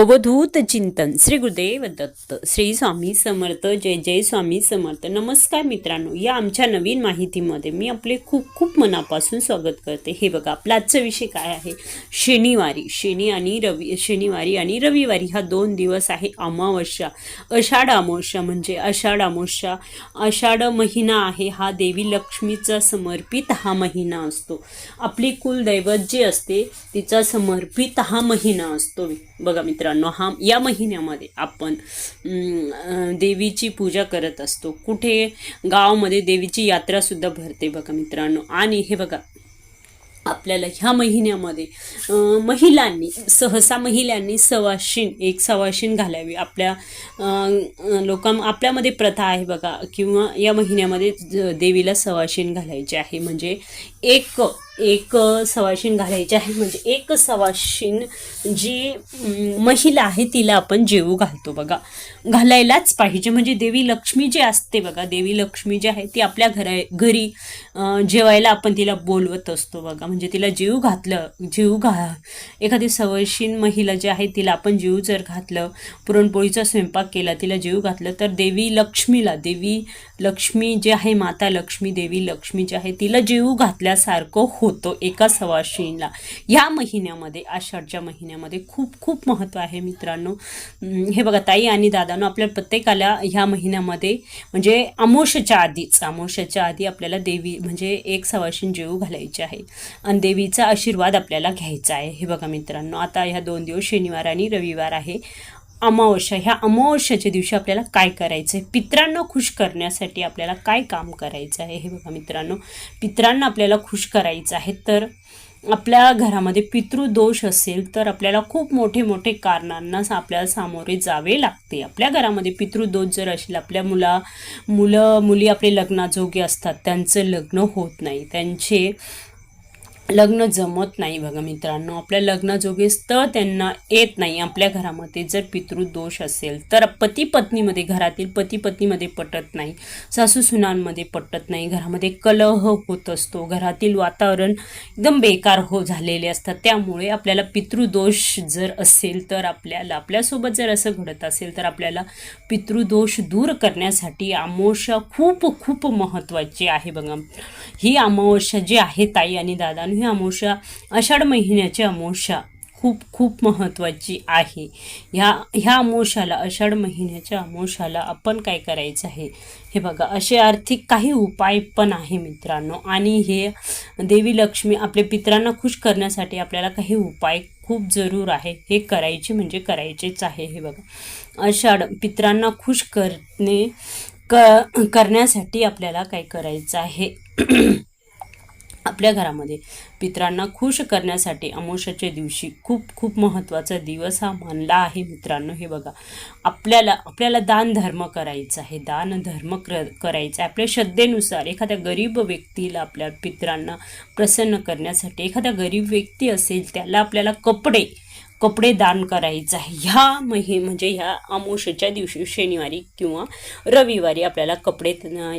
अवधूत चिंतन. श्री गुरुदेव दत्त श्री स्वामी समर्थ जय जय स्वामी समर्थ. नमस्कार मित्रांनो या आमच्या नवीन माहितीमध्ये मी आपले खूप खूप मनापासून स्वागत करते. हे बघा आपला आजचा विषय काय आहे? शनिवारी शनी आणि रवी शनिवारी आणि रविवारी हा दोन दिवस आहे अमावस्या. आषाढ अमावस्या म्हणजे आषाढ अमावस्या आषाढ महिना आहे हा देवी लक्ष्मीचा समर्पित हा महिना असतो. आपली कुलदैवत जी असते तिचा समर्पित हा महिना असतो. बघा मित्रांनो हा या महिन्यामध्ये आपण देवीची पूजा करत असतो. कुठे? गावामध्ये देवीची यात्रासुद्धा भरते बघा मित्रांनो. आणि हे बघा आपल्याला ह्या महिन्यामध्ये महिलांनी सहसा महिलांनी सवाशीन एक सवाशीन घालावी. आपल्या लोकां आपल्यामध्ये प्रथा आहे बघा किंवा या महिन्यामध्ये देवीला सवाशीन घालायचे आहे. म्हणजे एक एक सवाशीन घालायची आहे. म्हणजे एक सवाशीन जी महिला आहे तिला आपण जेवू घालतो बघा. घालायलाच पाहिजे. म्हणजे देवी लक्ष्मी जी असते बघा देवी लक्ष्मी जी आहे ती आपल्या घरा घरी जेवायला आपण तिला बोलवत असतो बघा. म्हणजे तिला जीव घातलं जीव घा एखादी सवयशीन महिला जी आहे तिला आपण जीव जर घातलं पुरणपोळीचा स्वयंपाक केला तिला जीव घातलं तर देवी लक्ष्मीला देवी लक्ष्मी जी आहे माता लक्ष्मी देवी लक्ष्मी जी आहे तिला जीव घातल्यासारखं हो होतो एका सवाशीला. ह्या महिन्यामध्ये आषाढच्या महिन्यामध्ये खूप खूप महत्त्व आहे मित्रांनो. हे बघा ताई आणि दादानो आपल्या प्रत्येकाला ह्या महिन्यामध्ये म्हणजे अमोशाच्या आधीच अमोशाच्या आधी आपल्याला देवी म्हणजे एक सवाशीन जेऊ घालायची आहे. आणि देवीचा आशीर्वाद आपल्याला घ्यायचा आहे. हे बघा मित्रांनो आता ह्या दोन दिवस शनिवार आणि रविवार आहे. अमावस्या ह्या अमावस्याच्या दिवशी आपल्याला काय करायचं आहे पित्रांना खुश करण्यासाठी आपल्याला काय काम करायचं आहे? हे बघा मित्रांनो पित्रांना आपल्याला खुश करायचं आहे. तर आपल्या घरामध्ये पितृदोष असेल तर आपल्याला खूप मोठे मोठे कारणांना आपल्याला सामोरे जावे लागते. आपल्या घरामध्ये पितृदोष जर असेल आपल्या मुला मुलं मुली आपले लग्नाजोगे असतात त्यांचं लग्न होत नाही. त्यांचे लग्न जमत नाही बघा मित्रांनो. आपल्या लग्नाजोगेस तर त्यांना येत नाही. आपल्या घरामध्ये जर पितृदोष असेल तर पती पत्नीमध्ये घरातील पती पत्नीमध्ये पटत नाही. सासू सुनांमध्ये पटत नाही. घरामध्ये कलह होत असतो. घरातील वातावरण एकदम बेकार हो झालेले असतात. त्यामुळे आपल्याला पितृदोष जर असेल तर आपल्याला आपल्यासोबत जर असं घडत असेल तर आपल्याला पितृदोष दूर करण्यासाठी अमावस्या खूप खूप महत्त्वाची आहे बघा. ही अमावस्या जी आहे ताई आणि दादांनो ही अमावस्या आषाढ महिन्याची अमावस्या खूप खूप महत्त्वाची आहे. ह्या ह्या अमावस्याला आषाढ महिन्याच्या अमावस्याला आपण काय करायचं आहे? हे बघा असे आर्थिक काही उपाय पण आहे मित्रांनो. आणि हे देवी लक्ष्मी आपल्या पित्रांना खुश करण्यासाठी आपल्याला काही उपाय खूप जरूर आहे. हे करायचे म्हणजे करायचेच आहे. हे बघा आषाढ पित्रांना खुश करणे क करण्यासाठी आपल्याला काय करायचं आहे? आपल्या घरामध्ये. पित्रांना खुश करण्यासाठी अमावस्याच्या दिवशी खूप खूप महत्त्वाचा दिवस हा मानला आहे मित्रांनो. हे बघा आपल्याला आपल्याला दान धर्म करायचा आहे. दान धर्म कर करायचा आहे. आपल्या श्रद्धेनुसार एखाद्या गरीब व्यक्तीला आपल्या पित्रांना प्रसन्न करण्यासाठी एखादा गरीब व्यक्ती असेल त्याला आपल्याला कपडे कपडे दान करायचं आहे. ह्या महि म्हणजे ह्या अमोशेच्या दिवशी शनिवारी किंवा रविवारी आपल्याला कपडे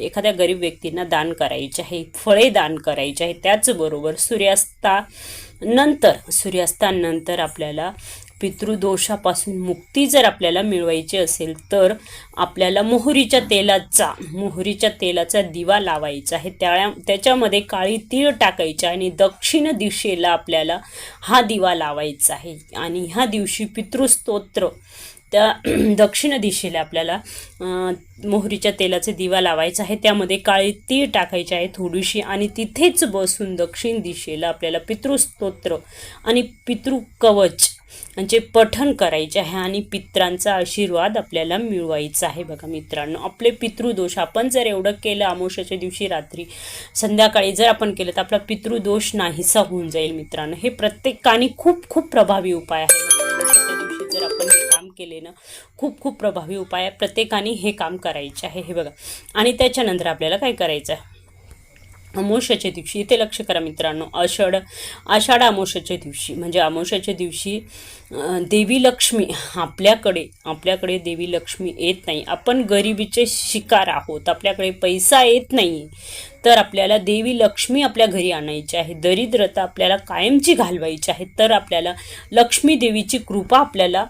एखाद्या गरीब व्यक्तींना दान करायचे आहे. फळे दान करायचे आहे. त्याचबरोबर सूर्यास्ता नंतर सूर्यास्तानंतर आपल्याला पितृदोषापासून मुक्ती जर आपल्याला मिळवायची असेल तर आपल्याला मोहरीच्या तेलाचा मोहरीच्या तेलाचा दिवा लावायचा आहे. त्या त्याच्यामध्ये काळी तीळ टाकायची आणि दक्षिण दिशेला आपल्याला हा दिवा लावायचा आहे. आणि ह्या दिवशी पितृस्तोत्र त्या दक्षिण दिशेला आपल्याला मोहरीच्या तेलाचा दिवा लावायचा आहे. त्यामध्ये काळी तीळ टाकायची आहे थोडीशी आणि तिथेच बसून दक्षिण दिशेला आपल्याला पितृस्तोत्र आणि पितृकवच म्हणजे पठण करायचे आहे आणि पित्रांचा आशीर्वाद आपल्याला मिळवायचा आहे. बघा मित्रांनो आपले पितृदोष आपण जर एवढं केलं अमावस्याच्या दिवशी रात्री संध्याकाळी जर आपण केलं तर आपला पितृदोष नाहीसा होऊन जाईल मित्रांनो. हे प्रत्येकाने खूप खूप प्रभावी उपाय आहे. जर आपण हे काम केले ना खूप खूप प्रभावी उपाय आहे. प्रत्येकाने हे काम करायचे आहे. हे बघा. आणि त्याच्यानंतर आपल्याला काय करायचं आहे? अमावश्याच्या दिवशी इथे लक्ष करा मित्रांनो आषाढ आषाढ अमावश्याच्या दिवशी म्हणजे अमावस्याच्या दिवशी देवी लक्ष्मी आपल्याकडे आपल्याकडे देवी लक्ष्मी येत नाही. आपण गरिबीचे शिकार आहोत आपल्याकडे पैसा येत नाही. तर आपल्याला देवी लक्ष्मी आपल्या घरी आणायची आहे. दरिद्रता आपल्याला कायमची घालवायची आहे. तर आपल्याला लक्ष्मी देवीची कृपा आपल्याला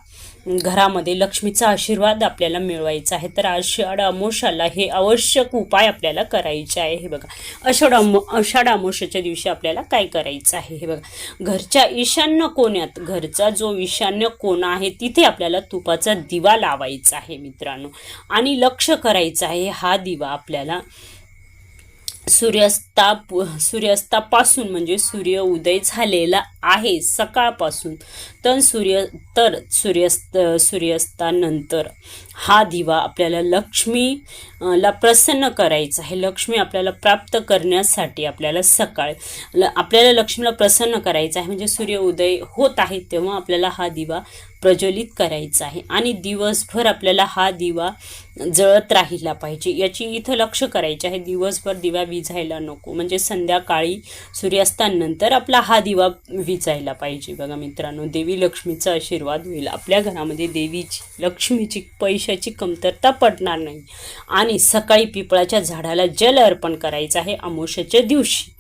घरामध्ये लक्ष्मीचा आशीर्वाद आपल्याला मिळवायचा आहे. तर आषाढ अमोशाला हे आवश्यक उपाय आपल्याला करायचे आहे. हे बघा. आषाढ अमो आषाढ अमोशाच्या दिवशी आपल्याला काय करायचं आहे? हे बघा. घरच्या ईशान्य कोण्यात घरचा जो ईशान्य कोणा आहे तिथे आपल्याला तुपाचा दिवा लावायचा आहे मित्रांनो. आणि लक्ष करायचं आहे हा दिवा आपल्याला सूर्यास्त ताप सूर्यास्तापासून म्हणजे सूर्य उदय झालेला आहे सकाळपासून. तर सूर्य तर सूर्यास्त सूर्यास्तानंतर हा दिवा आपल्याला लक्ष्मी ला प्रसन्न करायचा आहे. लक्ष्मी आपल्याला प्राप्त करण्यासाठी आपल्याला सकाळ ल आपल्याला लक्ष्मीला प्रसन्न करायचं आहे. म्हणजे सूर्य उदय होत आहे तेव्हा आपल्याला हा दिवा प्रज्वलित करायचा आहे. आणि दिवसभर आपल्याला हा दिवा जळत राहिला पाहिजे. याची इथं लक्ष करायचे आहे. दिवसभर दिवा विझायला नको. म्हणजे संध्याकाळी सूर्यास्तानंतर आपला हा दिवा विचायला पाहिजे. बघा मित्रांनो देवी लक्ष्मीचा आशीर्वाद होईल. आपल्या घरामध्ये देवीची लक्ष्मीची पैशाची कमतरता पडणार नाही. आणि सकाळी पिपळाच्या झाडाला जल अर्पण करायचं आहे अमोशाच्या दिवशी.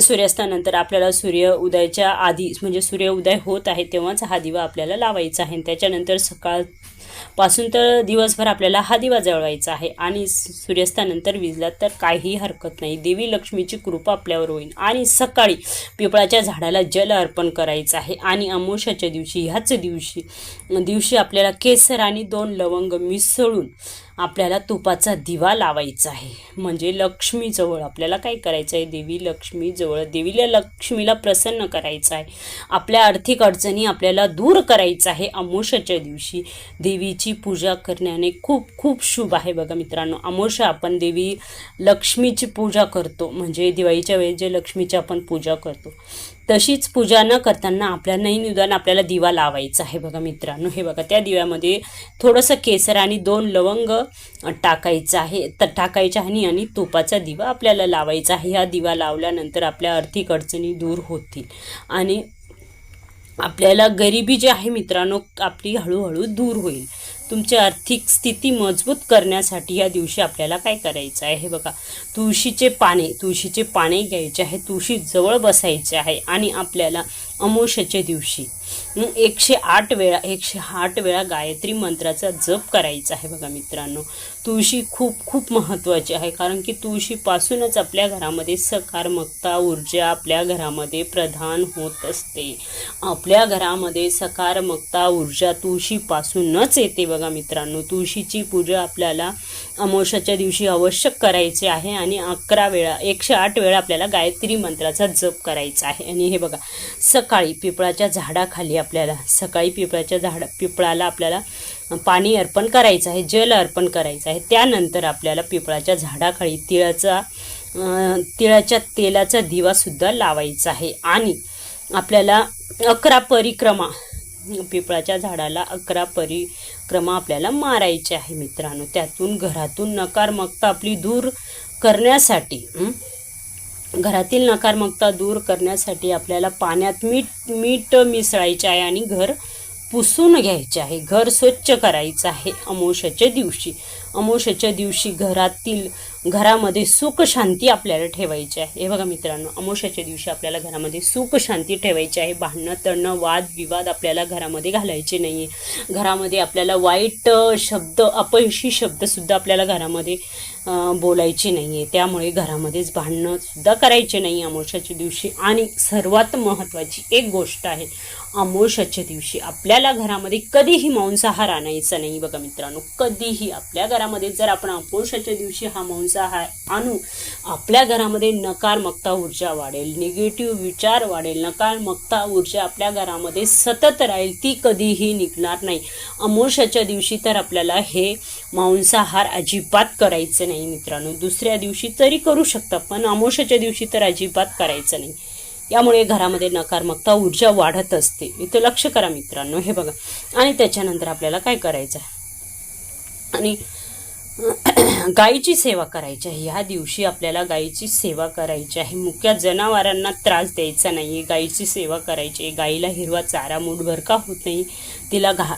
सूर्यास्तानंतर आपल्याला सूर्य उदयाच्या आधी म्हणजे सूर्य उदय होत आहे तेव्हाच हा दिवा आपल्याला लावायचा आहे. आणि त्याच्यानंतर सकाळ पासून तर दिवसभर आपल्याला हा दिवा जळवायचा आहे. आणि सूर्यास्तानंतर विजला तर काहीही हरकत नाही. देवी लक्ष्मीची कृपा आपल्यावर होईल. आणि सकाळी पिपळाच्या झाडाला जल अर्पण करायचं आहे. आणि अमोशाच्या दिवशी ह्याच दिवशी दिवशी आपल्याला केसर आणि दोन लवंग मिसळून आपल्याला तुपाचा दिवा लावायचा आहे. म्हणजे लक्ष्मीजवळ आपल्याला काय करायचं आहे? देवी लक्ष्मीजवळ देवीला लक्ष्मीला प्रसन्न करायचं आहे. आपल्या आर्थिक अडचणी आपल्याला दूर करायचं आहे अमोशाच्या दिवशी. देवीची पूजा करण्याने खूप खूप शुभ आहे बघा मित्रांनो. अमोशा आपण देवी लक्ष्मीची पूजा करतो. म्हणजे दिवाळीच्या वेळेस जे लक्ष्मीची आपण पूजा करतो. तशीच पूजा न करताना आपल्याला निदान आपल्याला दिवा लावायचा आहे बघा मित्रांनो. हे बघा त्या दिव्यामध्ये थोडंसं केसर आणि दोन लवंग टाकायचं आहे. तर टाकायचं आणि आणि तुपाचा दिवा आपल्याला लावायचा आहे. हा दिवा लावल्यानंतर आपल्या आर्थिक अडचणी दूर होतील. आणि आपल्याला गरिबी जी आहे मित्रांनो आपली हळूहळू दूर होईल. तुमची आर्थिक स्थिती मजबूत करण्यासाठी या दिवशी आपल्याला काय करायचं आहे? हे बघा तुळशीचे पाने तुळशीचे पाने घ्यायचे आहे. तुळशी जवळ बसायचे आहे आणि आपल्याला अमोशाच्या दिवशी. एकशे आठ वेळा एकशे आठ वेळा गायत्री मंत्राचा जप करायचा आहे बघा मित्रांनो. तुळशी खूप खूप महत्त्वाची आहे. कारण की तुळशीपासूनच आपल्या घरामध्ये सकारात्मकता ऊर्जा आपल्या घरामध्ये प्रधान होत असते. आपल्या घरामध्ये सकारात्मकता ऊर्जा तुळशीपासूनच येते बघा मित्रांनो. तुळशीची पूजा आपल्याला अमोशाच्या दिवशी आवश्यक करायची आहे आणि अकरा वेळा एकशे आठ वेळा आपल्याला गायत्री मंत्राचा जप करायचा आहे. आणि हे बघा सकाळी पिपळाच्या झाडाखाली आपल्याला सकाळी पिपळाच्या झाडा पिपळाला आपल्याला पाणी अर्पण करायचं आहे जल अर्पण करायचं आहे. त्यानंतर आपल्याला पिपळाच्या झाडाखाली तिळाचा तिळाच्या तेलाचा दिवासुद्धा लावायचा आहे. आणि आपल्याला अकरा परिक्रमा पिपळाच्या झाडाला अकरा परिक्रमा आपल्याला मारायची आहे मित्रांनो. त्यातून घरातून नकारमकता आपली दूर करण्यासाठी घरातील नकारमकता दूर करण्यासाठी आपल्याला पाण्यात मीठ मीठ मिसळायचे आहे आणि घर पुसून घ्यायचे आहे. घर स्वच्छ करायचं आहे अमोशाच्या दिवशी. अमोशाच्या दिवशी घरातील घरामध्ये सुख शांती आपल्याला ठेवायची आहे. हे बघा मित्रांनो अमोशाच्या दिवशी आपल्याला घरामध्ये सुख शांती ठेवायची आहे. भांडणं तणं वाद विवाद आपल्याला घरामध्ये घालायचे नाही आहे घरामध्ये आपल्याला वाईट शब्द अपयशी शब्दसुद्धा आपल्याला घरामध्ये बोलायचे नाही आहे त्यामुळे घरामध्येच भांडणंसुद्धा करायचे नाही अमोशाच्या दिवशी. आणि सर्वात महत्त्वाची एक गोष्ट आहे अमावस्याच्या दिवशी आपल्याला घरामध्ये कधीही मांसाहार आणायचा नाही बघा मित्रांनो. कधीही आपल्या घरामध्ये जर आपण अमावस्याच्या दिवशी हा मांसाहार आणू आपल्या घरामध्ये नकारमकता ऊर्जा वाढेल निगेटिव्ह विचार वाढेल नकारमकता ऊर्जा आपल्या घरामध्ये सतत राहील ती कधीही निघणार नाही. अमोळशाच्या दिवशी तर आपल्याला हे मांसाहार अजिबात करायचं नाही मित्रांनो. दुसऱ्या दिवशी तरी करू शकता पण अमावस्याच्या दिवशी तर अजिबात करायचं नाही. यामुळे घरामध्ये नकारात्मकता ऊर्जा वाढत असते. इथं लक्ष करा मित्रांनो हे बघा. आणि त्याच्यानंतर आपल्याला काय करायचं आहे? आणि गायीची सेवा करायची आहे. ह्या दिवशी आपल्याला गायीची सेवा करायची आहे. मुख्या जनावरांना त्रास द्यायचा नाही आहे गायीची सेवा करायची आहे. गाईला हिरवा चारा मूठभर का होत नाही? तिला घा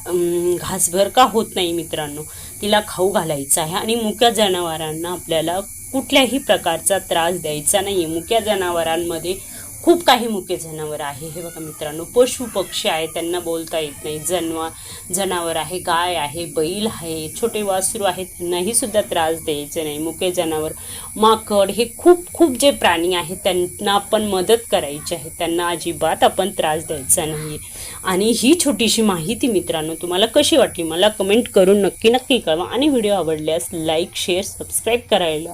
घासभर का होत नाही मित्रांनो? तिला खाऊ घालायचा आहे. आणि मुक्या जनावरांना आपल्याला कुठल्याही प्रकारचा त्रास द्यायचा नाही आहे मुक्या जनावरांमध्ये खूप काही मुके जनावर आहे. हे बघा मित्रांनो पशु पक्षी आहे त्यांना बोलता येत नाही. जनवा जनावर आहे गाय आहे बैल आहे छोटे वासरू आहेत त्यांनाही सुद्धा त्रास द्यायचे नाही. मुके जनावर माकड हे खूप खूप जे प्राणी आहेत त्यांना आपण मदत करायची आहे. त्यांना अजिबात आपण त्रास द्यायचा नाही आणि ही छोटीशी माहिती मित्रांनो तुम्हाला कशी वाटली मला कमेंट करून नक्की नक्की कळवा. आणि व्हिडिओ आवडल्यास लाईक शेअर सबस्क्राईब करायला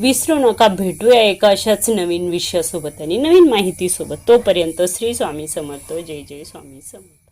विसरू नका भेटूया एका अशाच नवीन विषयासोबत आणि नवीन माहितीसोबत. तोपर्यंत श्री स्वामी समर्थ. जय जय स्वामी समर्थ.